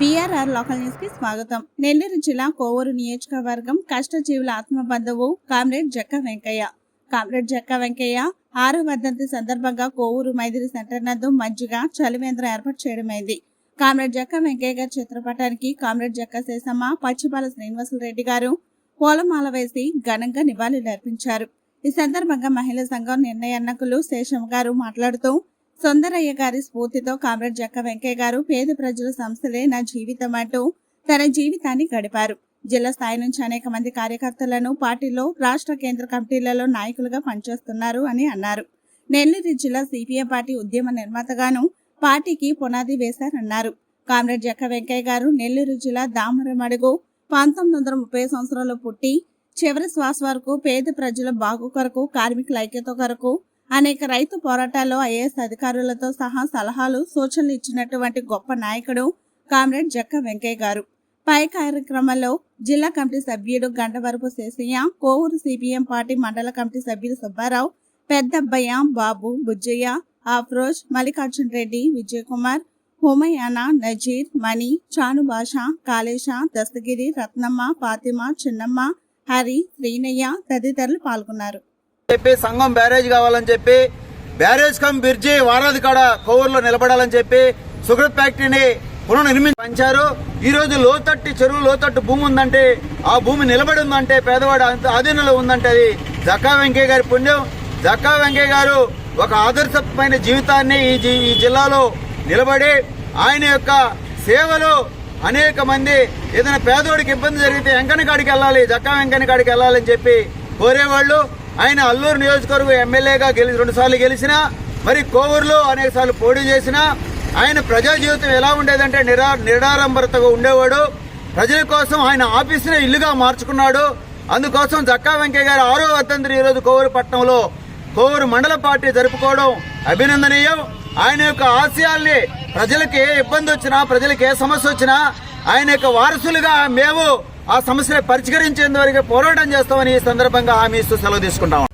BRR local న్యూస్కి స్వాగతం. నెల్లూరు జిల్లా కోవూరు నియోజకవర్గం కష్టజీవుల ఆత్మ బంధువు కామ్రేడ్ జక్క వెంకయ్య. కామ్రేడ్ జక్క వెంకయ్య ఆరో వర్ధంతి సందర్భంగా కోవూరు మైదిరి సెంటర్ నందు మజ్జిగ చలివేంద్ర ఏర్పాటు చేయడమైంది. కామ్రేడ్ జక్క వెంకయ్య గారి చిత్రపటానికి కామ్రేడ్ జక్క శేషమ్మ పచ్చిపాల శ్రీనివాసులు రెడ్డి గారు పూలమాల వేసి ఘనంగా నివాళులర్పించారు ఈ సందర్భంగా మహిళా సంఘం నిర్ణయన్నకులు శేషం గారు మాట్లాడుతూ సుందరయ్య గారి స్ఫూర్తితో కామ్రేడ్ జక్క వెంకయ్య గారు పేద ప్రజల సంస్థలే నా జీవితం అంటూ తన జీవితాన్ని గడిపారు. జిల్లా స్థాయి నుంచి అనేక మంది కార్యకర్తలను పార్టీలో రాష్ట్ర కేంద్ర కమిటీలలో నాయకులుగా పనిచేస్తున్నారు అని అన్నారు. నెల్లూరు జిల్లా సిపిఎం పార్టీ ఉద్యమ నిర్మాతగాను పార్టీకి పునాది వేశారన్నారు. కామ్రేడ్ జక్క వెంకయ్య గారు నెల్లూరు జిల్లా దామరమడుగు పంతొమ్మిది వందల ముప్పై సంవత్సరంలో పుట్టి చివరి శ్వాస వరకు పేద ప్రజల బాగు కొరకు కార్మికుల ఐక్యత కొరకు అనేక రైతు పోరాటాల్లో ఐఏఎస్ అధికారులతో సహా సలహాలు సూచనలు ఇచ్చినటువంటి గొప్ప నాయకుడు కామ్రేడ్ జక్క వెంకయ్య గారు. పై కార్యక్రమంలో జిల్లా కమిటీ సభ్యుడు గంటవరపు శేషయ్య కోవూరు సిపిఎం పార్టీ మండల కమిటీ సభ్యులు సుబ్బారావు పెద్దబ్బయ్య బాబు బుజ్జయ్య ఆఫ్రోజ్ మల్లికార్జున్ రెడ్డి విజయ్ కుమార్ నజీర్ మణి చాను భాష దస్తగిరి రత్నమ్మ ఫాతిమా చిన్నమ్మ హరి శ్రీనయ్య తదితరులు పాల్గొన్నారు. చెప్పి సంఘం బ్యారేజ్ కావాలని చెప్పి బ్యారేజ్ కమ్ బ్రిడ్జి వారాది కాడ కోవూరులో నిలబడాలని చెప్పి షుగర్ ఫ్యాక్టరీని పునర్నిర్మించి పంచారు. ఈ రోజు లోతట్టు చెరువు లోతట్టు భూమి ఉందంటే ఆ భూమి నిలబడి ఉందంటే పేదవాడు అంత ఆధీనంలో ఉందంటే అది జక్కా వెంకయ్య గారి పుణ్యం. జక్కా వెంకయ్య గారు ఒక ఆదర్శమైన జీవితాన్ని ఈ ఈ జిల్లాలో నిలబడి ఆయన యొక్క సేవలు అనేక మంది ఏదైనా పేదోడికి ఇబ్బంది జరిగితే వెంకనకాడికి వెళ్ళాలి జక్కా వెంకనకాడికి వెళ్ళాలని చెప్పి కోరేవాళ్ళు. ఆయన అల్లూరు నియోజకవర్గ ఎమ్మెల్యేగా గెలి రెండుసార్లు గెలిచినా మరి కోవూరులో అనేక సార్లు పోటీ చేసినా ఆయన ప్రజా జీవితం ఎలా ఉండేదంటే నిరా నిరాడంబరతగా ఉండేవాడు. ప్రజల కోసం ఆయన ఆఫీసునే ఇల్లుగా మార్చుకున్నాడు. అందుకోసం జక్కా వెంకయ్య గారు ఆరో వర్ధంతిని ఈరోజు కోవూరు పట్టణంలో కోవూరు మండల పార్టీ జరుపుకోవడం అభినందనీయం. ఆయన యొక్క ఆశయాల్ని ప్రజలకు ఏ ఇబ్బంది వచ్చినా ప్రజలకు ఏ సమస్య వచ్చినా ఆయన యొక్క వారసులుగా మేము ఆ సమస్యని పరిష్కరించేందు వరకు పోరాటం చేస్తామని ఈ సందర్భంగా హామీ ఇస్తూ సెలవు తీసుకుంటాం.